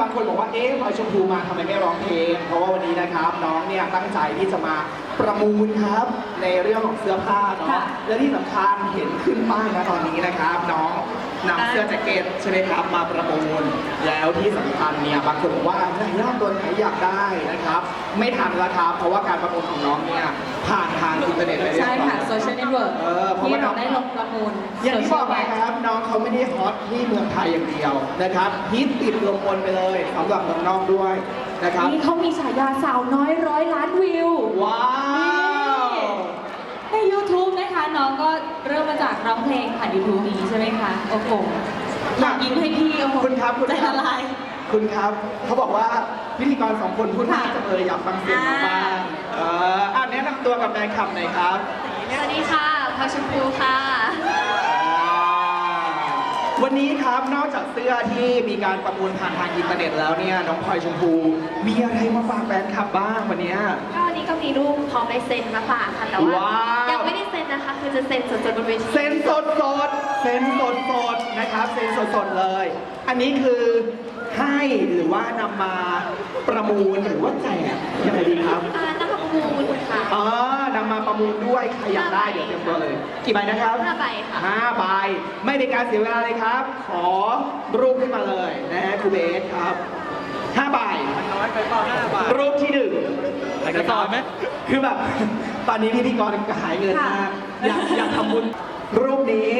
บางคนบอกว่าเอ๊ะพลอยชมพูมาทำไมไม่ร้องเพลง เพราะว่าวันนี้นะครับน้องเนี่ยตั้งใจที่จะมาประมูลครับ ในเรื่องของเสื้อผ้าเนาะค่ะและที่สำคัญเห็นขึ้นป้ายนะตอนนี้นะครับ น้องนำเสื้อแจ็คเก็ตใช่ไหมครับมาประมูล แล้วที่สำคัญเนี่ยบางคนบอกว่าไหนยากตัวไหนอยากได้นะครับ ไม่ทันแล้วครับเพราะว่าการประมูลของน้องเนี่ยผ่านทางอินเทอร์เน็ตไปเรียบใช่ร้อยค่ะ โซเชียลเน็ตเวิร์กเออเพราะที่ว่าเราได้ลงประมูล อย่างที่บอกไปครับน้องเขาไม่ได้ฮอตที่เมืองไทยอย่างเดียวนะครับฮิตติดลมบนไปเลยสำหรับเมืองนอกด้วยนะครับ นี่เขามีฉายาสาวน้อยร้อยล้านวิว ว้าว ใน YouTube นะคะ น้องก็เริ่มมาจากร้องเพลงผ่าน YouTube นี้ใช่ไหมคะ โอ้โหอยากยิ้มให้พี่โอ้โหคุณครับคุณใจครัละลาย คุณครับเขาบอกว่าพิธีกรสองคนพูดมากจังเลยอยากฟังเสียงน้องบ้างเอออะแนะนำตัวกับแฟนคลับหน่อยครับ สวัสดีค่ะพลอยชมพูค่ะ วันนี้ครับนอกจากเสื้อที่มีการประมูลผ่านทางอินเทอร์เน็ตแล้วเนี่ยน้องพลอยชมพู มีอะไรมาฝากแฟนคลับบ้างวันเนี้ย ก็วันนี้ก็มีรูปพร้อมลายเซ็นมาฝากค่ะ แต่ว่าว้าว ยังไม่ได้เซ็นนะคะ คือจะเซ็นสดๆบนเวทีเซ็นสดสดเซ็นสดสดนะครับเซ็นสดสดเลย อันนี้คือให้หรือว่านำมาประมูลหรือว่าแจกยังไงดีครับ อ่านักประ มูลค่ะ อ๋อนำมาประมูลด้วยใครอยากได้เดี๋ยวเตรียมตัวเลย กี่ใบนะครับห้าใบค่ะ ห้าใบ ไม่เป็นการเสียเวลาเลยครับ ขอรูปขึ้นมาเลยนะฮะครูเบสครับห้าใบ น้อยไปเปล่าห้าบาทรูปที่หนึ่งจะต่อไหม คือแบบ ตอนนี้พิธีกรกระหายเงินมากอยากอยากทำบุญ รูปนี้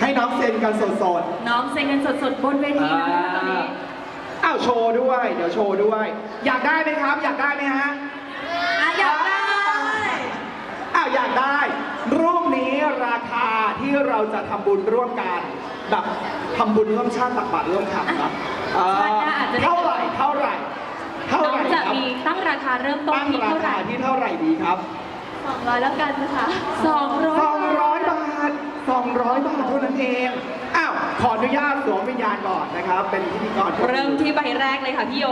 ให้น้องเซ็นกันสดๆ น้องเซ็นกันสดๆบนเวทีแล้วนะคะตอนนี้ อ้าวโชว์ด้วย เดี๋ยวโชว์ด้วย อยากได้ไหมครับ อยากได้ไหมฮะ อะอยากได้ อ้าวอยากได้ รูปนี้ราคา ที่เราจะทำบุญร่วมกันแบบทำบุญร่วมชาติตักบาตรร่วมขันครับเอ่อชาติหน้าอาจจะได้ เท่าไหร่เท่าไหร่เท่าน้อไหงร่จะครับมีตั้งราคาเริ่มต้นตั้งที่ราเท่าไหคาร่ที่เท่าไหร่ดีครับ200แล้วกันนะคะ200 200บาท200บาทเท่านั้นเองอ้าวขออนุญาตสวมวิญญาณก่อนนะครับ เป็นพิธีกร เริ่มที่ใบแรกเลยค่ะพี่โย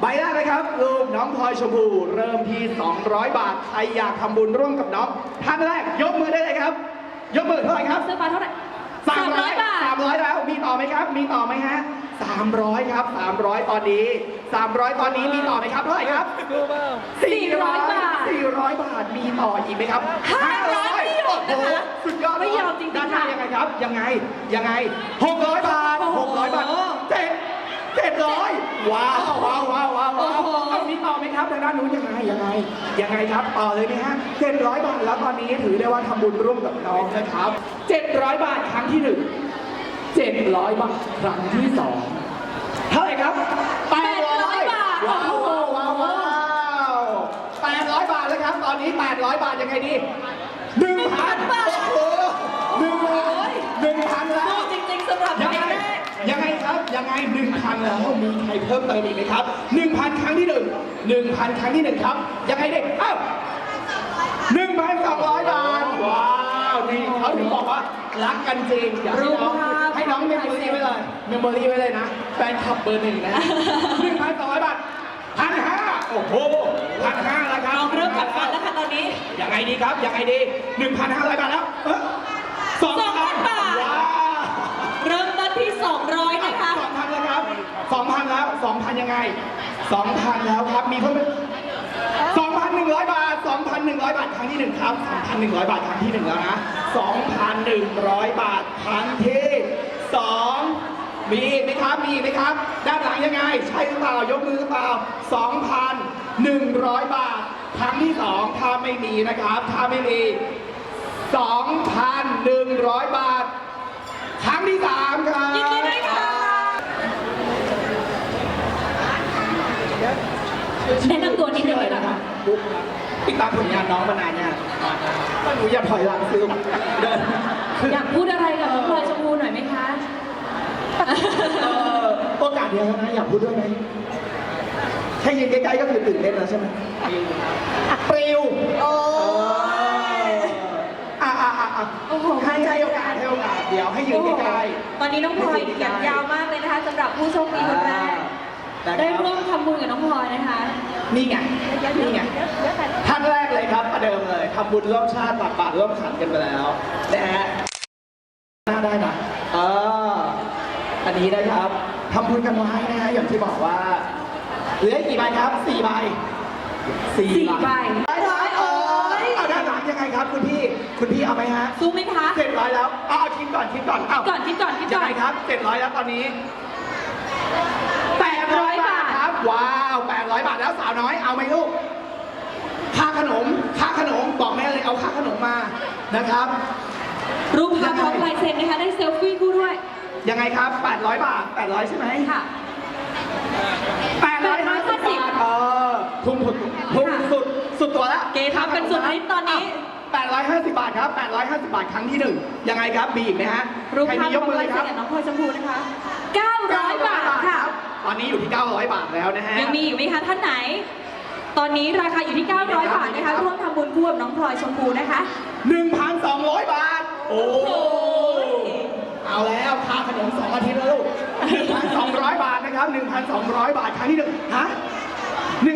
ใบแรกนะครับรูปน้องพลอยชมพูเริ่มที่ 200 บาท ใครอยากทำบุญร่วมกับน้องท่านแรกยกมือได้เลยครับ ยกมือเท่าไหร่ครับเสื้อฟ้าเท่าไหร่300บาท300แล้ว มีต่อไหมครับ มีต่อไหมฮะ300ครับ300ตอนนี้300ตอนนี้มีต่อไหมครับเท่าไหร่ครับดูเปล่า400บาท400บาทมีต่ออีกไหมครับ500ไม่ยอมโอ้โหนะคะสุดยอดไม่ยอมจริงๆด้านหน้าค่ะยังไงครับ ยังไงยังไง600บาทโอ้โห600บาทเจ็ด เจ็ดร้อยว้าวว้าวว้าวว้าวว้าวโอ้โห เอามีต่อไหมครับทางด้านนู้นยังไงยังไงยังไงครับต่อเลยไหมฮะ700บาทแล้วตอนนี้ถือได้ว่าทำบุญร่วมกับน้องนะครับ700บาทครั้งที่หนึ่ง700บาทครั้งที่สองเท่าไหร่ครับ800บาท ว้าวว้าวว้าวว้าว800บาทแล้วครับ ตอนนี้800บาทยังไงดี1,000บาทโอ้โหหนึ่งพันหนึ่งพันแล้วสู้จริงๆสำหรับยัใบงไงแรกยังไงครับ ยังไงหนึ่งพันแล้วมีใครเพิ่มเติมอีกไหมครับหนึ่งพันครั้งที่หนึ่งหนึ่งพันครั้งที่หนึ่งครับ ยังไงเด็กอ้าวหนึ่งพันสองร้อยบาท ว้าวนี่เขาถึงบอกว่า รักกันจริงอยากให้น้องรูปภาพให้น้องเมมโมรี่ไว้เลยเมมโมรี่ไว้เลยนะแฟนคลับเบอร์หนึ่งนะหนึ่งพันสองร้อยบาทพันห้าโอ้โหพันห้าแล้วครับน้องเริ่มกัดฟันแล้วค่ะตอนนี้ยังไงดีครับยังไงดีหนึ่งพันห้าร้อยบาทแล้วสองพัน2,000บาทว้าวเริ่มต้นที่200นะคะสองพันแล้วครับ สองพันแล้วสองพันยังไงสองพันแล้วครับ มีเพิ่มสองพันหนึ่งร้อยบาทสองพันหนึ่งร้อยบาทครั้งที่หนึ่งครับสองพันหนึ่งร้อยบาทครั้งที่หนึ่งแล้วนะสองพันหนึ่งร้อยบาทครั้งที่สองมีไหมครับ มีไหมครับ ด้านหลังยังไง ใช่หรือเปล่า ยกมือหรือเปล่าสองพันหนึ่งร้อยบาท ครั้งที่สองถ้าไม่มีนะครับ ถ้าไม่มีสองพันหนึ่งร้อยบาท ครั้งที่สามครับ ยินดีด้วยค่ะ แนะนำตัวนิดนึงเลยนะคะบุ๊กครับติดตามผลงานน้องมานานเนี่ยงก็หนูอย่าถอยหลังซิลเดินคืออยากพูดอะไรกับน้องพลอยชมพูหน่อยไหมคะ เอ่อโอกาสเดียวเท่านะอยากพูดด้วยไหมแค่ยืนใกล้ๆก็คือตื่นเต้นแล้วใช่ไหมปลิวโอ้อะอะอะอะโอ้โห ให้ให้โอกาสให้โอกาสเดี๋ยวให้ยืนใกล้ตอนนี้น้องพลอยเขียนยาวมากเลยนะคะสำหรับผู้โชคๆดีคนแรก อ่าได้นะครับร่วมทำบุญกับน้องพลอยนะคะ นี่ไงนี่ไงท่านแรกเลยครับประเดิมเลยทำบุญร่วมชาติตักบาตรร่วมขันกันไปแล้วนะฮะหน้าได้นะเอออันนี้นะครับทำบุญกันไว้นะฮะอย่างที่บอกว่าเหลืออีกกี่ใบครับสี่ใบสี่ใบ ได้ครับเออเอาด้านหลังยังไงครับ คุณพี่คุณพี่เอาไหมฮะสู้ไหมคะ เจ็ดร้อยแล้วเอาเอาคิดก่อนคิดก่อนเอา ก่อนคิดก่อนคิดยัก่งอไงน ครับเจ็ดร้อยแล้วตอนนี้ แปดร้อยบาท ครับ ว้าวแปดร้อยบาทแล้วสาวน้อย เอาไหมลูก ค่าขนม ค่าขนม บอกแม่เลยเอาค่าขนมมา นะครับ รูปภาพพร้อมลายเซ็นนะคะ ได้เซลฟี่คู่ด้วย ยังไงครับ 800 บาท 800 ใช่ไหมค่ะ850 บาท เออทุ่มสุดทุ่มสุด สุดตัวแล้วเกทับกันสุดฤทธิ์ตอนนี้ 850 บาทครับ 850 บาทครั้งที่หนึ่งยังไงครับมีอีกไหมฮะรูปใครภามีพยพกร้อมมือลายคเซ็รันบกับน้องพลอยชมพูนะคะ900 บาทค่ะ ตอนนี้อยู่ที่ 900 บาทแล้วนะฮะ ยังมีอยู่ไหมคะท่านไหน ตอนนี้ราคาอยู่ที่ 900 บาทนะคะร่วมทำบุญคู่กับน้องพลอยชมพูนะคะ 1,200 บาท โอ้โหเอาแล้วค่าขนม2อาทิตย์แล้วลูก1,200 บาทนะครับ 1,200 บาทครั้งที่หนึ่งฮะ1,350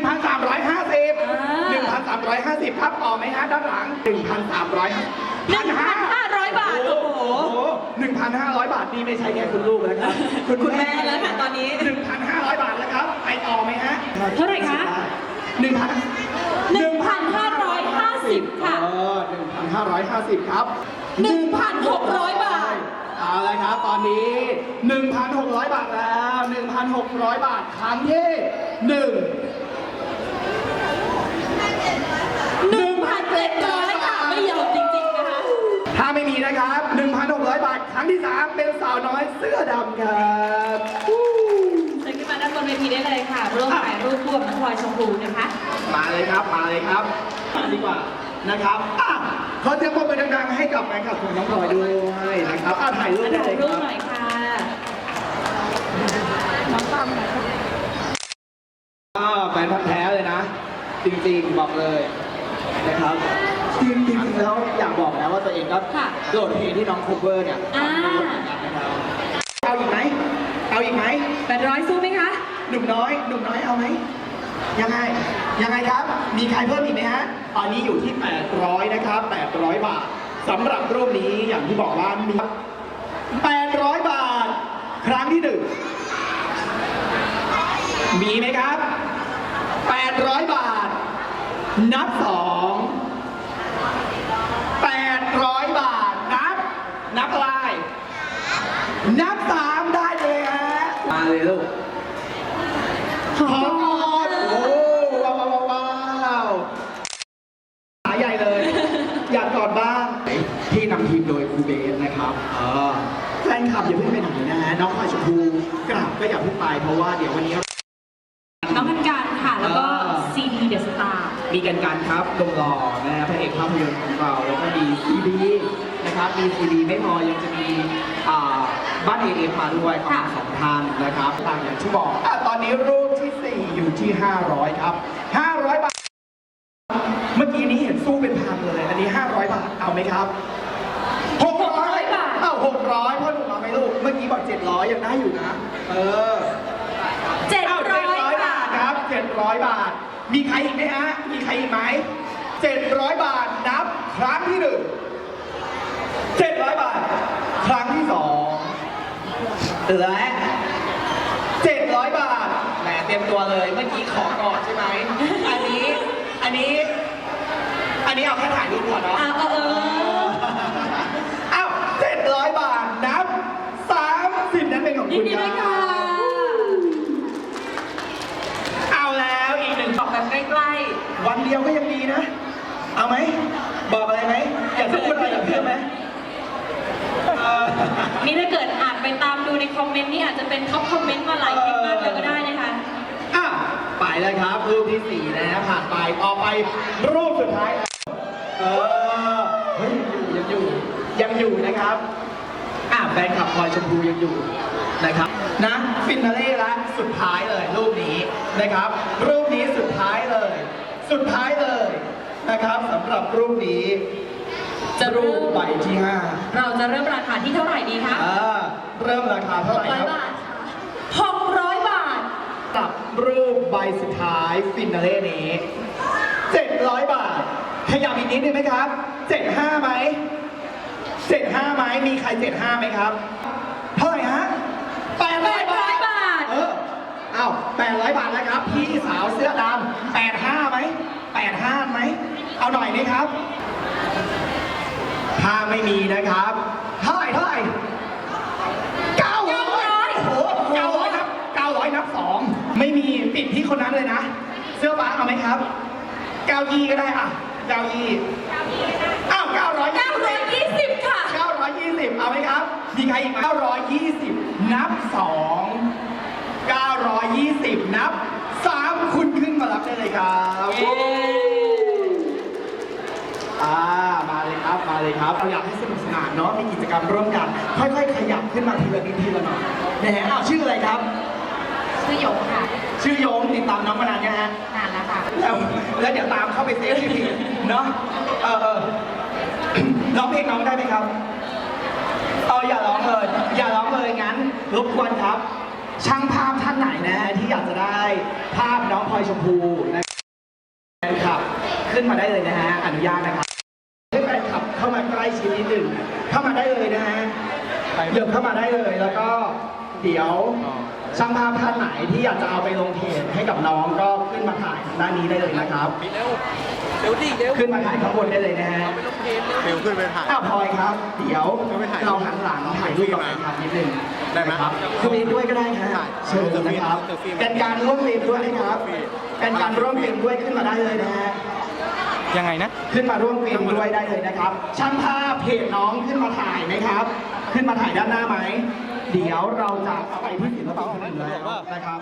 1,350 ครับต่อไหมฮะด้านหลัง1,350 1,500 บาท โอ้โห 1,500 บาทนี่ไม่ใช่แค่คุณลูกนะครับคุณแม่แล้วค่ะตอนนี้ 1,500 บาทแล้วครับไปต่อไหมฮะเท่าไหร่คะ 1,000 1,550 ค่ะ เออ1,550 ครับ 1,600 บาท เอาละครับตอนนี้ 1,600 บาทแล้ว 1,600 บาทครั้งที่หนึ่ง1,700 ค่ะ ไม่ยอมจริงๆนะคะ ถ้าไม่มีนะครับ 1,600 บาท ครั้งที่ 3 เป็นสาวน้อยเสื้อดำครับวู้เชิญขึ้นมาด้านบนเวทีได้เลยค่ะร่วมถ่ายรูปร่วมน้องพลอยชมพูนะคะ มาเลยครับ มาเลยครับมาดีกว่านะครับอะขอเสียงปรบมือดังๆให้กับแฟนคลับของน้องพลอยด้วยนะครับอะถ่ายรูปได้ถ่าเลยยครูปรับ หน่อยค่ะอ่าแฟนพันธ์แท้เลยนะ จริงๆ บอกเลย นะครับจริงๆจริงๆแล้วอยากบอกนะว่าตัวเองก็ค่ะ โหลดเพลงที่น้องคูเวอร์เนี่ยอ่านะครับเอาอีกไหมเอาอีกไหม800สู้ไหมคะ หนุ่มน้อยหนุ่มน้อยเอาไหมยังไงยังไงครับ มีใครเพิ่มอีกไหมฮะตอนนี้อยู่ที่ 800 นะครับ 800 บาทสำหรับรูปนี้อย่างที่บอกว่ามี 800 บาท ครั้งที่หนึ่งมีไหมครับ 800 บาท นับสอง800 บาท นับ นับอะไรนับสามได้เลยฮะมาเลยลูกขอบขอคุณกอดโอ้ว้าวว้าวว้าวขาใหญ่เลย อยากกอดบ้าง ที่นำทีมโดยครูเบสนะครับเออแฟนคลับอย่าเพิ่งไปไหนนะฮะน้องพลอยชมพูกลับก็อย่าเพิ่งไปเพราะว่าเดี๋ยววันนี้น้ ยนตร์ของเราแล้วก็มีซีดีนะครับ มีซีดีไม่พอยังจะมีอ่าบ้านเอเอฟมาด้วยประมาณสองท่านนะครับตามอย่างที่บอกอะตอนนี้รูปที่4อยู่ที่ 500 ครับ 500 บาท เมื่อกี้นี้เห็นสู้เป็นพันเลย อันนี้ 500 บาท เอาไหมครับ600บาทเอ้า600พ่อหนุ่มเอาไหมลูก เมื่อกี้บอก700 ยังได้อยู่นะ เออ700เอ้า700 บาทครับ 700 บาท มีใครอีกไหมฮะ มีใครอีกไหม 700 บาทนับครั้งที่หนึ่ง700 บาท ครั้งที่สองและ700 บาทแหมเตรียมตัวเลยเมื่อกี้ขอก่อนใช่ไหมอันนี้อันนี้ อันนี้เอาแค่ถ่ายรูปก่อนเนาะอ่าเออเออเอ้า700 บาทนับ30นั้นเป็นของยิคุนณดีคด้วยรัค่ะ บเอาแล้วอีกหนึ่ง บอกแบบใกล้ วันเดียวก็ยังดีนะ เอาไหม บอกอะไรไหมอยากจะพูดอะไรกับเพื่อนไหมเออๆนี่ถ้าเกิดอ่านไปตามดูในคอมเมนต์นี่อาจจะเป็นท็อปคอมเมนต์มาหลายคลิปมากเลยก็ได้นะคะอะไปแล้วครับรูปที่สี่นะฮะผ่านไปต่อไปรูปสุดท้ายแล้วเออเฮ้ยยังอยู่ยังอยู่ยังอยู่นะครับอะแฟนคลับพลอยชมพูยังอยู่นะครับนะฟินาเล่ละสุดท้ายเลยรูปนี้นะครับ รูปนี้สุดท้ายเลย สุดท้ายเลยนะครับสำ หรับรูปนี้ จะรูรูปปใบที่ห้าเราจะเริ่มราคาที่เท่าไหร่ดีคะอ่าเริ่มราคาเท่าไหร่ครับ บาทค่ะ600 บาท กับรูปใบสุดท้ายฟินาเล่นี้700 บาท ขยับอีกนิดนึงไหมครับ 75ไหม75ไหมมีใคร 75ไหมครับ เท่าไหร่ฮะ800 บาท 800 บาท 800 บาทแล้วครับ พี่สาวเสื้อดำ85ไหม85ไหม เอาหน่อยไหมครับ ถ้าไม่มีนะครับ เท่าไหร่เท่าไหร่900โอ้โห900นับ900นับ2ไม่มีปิดที่คนนั้นเลยนะ เสื้อฟ้าเอาไหมครับ9ยีก็ได้อะ9ยีอ้าว900 920ค่ะ920เอาไหมครับ มีใครอีกไหม920นับ2 920นับ3คุณขึ้นมารับได้เลยครับ อ่า มา เลยครับมาเลยครับเราอยากให้สนุกสนานเนาะมีกิจกรรมร่วมกัน ค่อยๆ ขยับขึ้นมาทีละนิดทีละหน่อยนะฮะอ้าวชื่ออะไรครับ ชื่อหยงค่ะชื่อโยงติดตามน้องมานานยังฮะนานแล้วค่ะ แล้วแล้วเดี๋ยวตามเข้าไปเซฟทีเนาะเออเออ ร้องเพลงน้องได้ไหมครับเอาอย่าร้องเลยอย่าร้องเลยงั้นรบกวนครับ ช่างภาพท่านไหนนะฮะที่อยากจะได้ภาพน้องพลอยชมพูนะครับ ขึ้นมาได้เลยนะฮะอนุญาตนะครับ ล้ชิดนิดหนึ่งเข้ามาได้เลยนะฮะเหยียบเข้ามาได้เลยแล้วก็เดี๋ยวช่างภาพท่านไหนที่อยากจะเอาไปลงเพจให้กับน้องก็ขึ้นมาถ่ายทางด้านนี้ได้เลยนะครับปิดเร็วเร็วดิเร็วขึ้นมาถ่ายข้างบนได้เลยนะฮะไปลงเพจเร็วเร็วขึ้นไปถ่ายอ้าวพลอยครับ เดี๋ยวก็ไปถ่ายเราหันหลังถ่ายรูปกับแฟนคลับนิดนึงได้ไหมครับคุณเองด้วยก็ได้ฮะถ่ายเชิญนะครับเซลฟี่ไหมเป็นการร่วมเฟรมด้วยนะครับเป็นการร่วมเฟรมด้วยขึ้นมาได้เลยนะฮะ ยังไงนะ ขึ้นมาร่วมฟิล์มด้วยได้เลยนะครับ ช่างภาพเพจน้องขึ้นมาถ่ายไหมครับ ขึ้นมาถ่ายด้านหน้าไหม เดี๋ยวเราจะไปที่ศิลปินคนอื่นแล้วนะครับ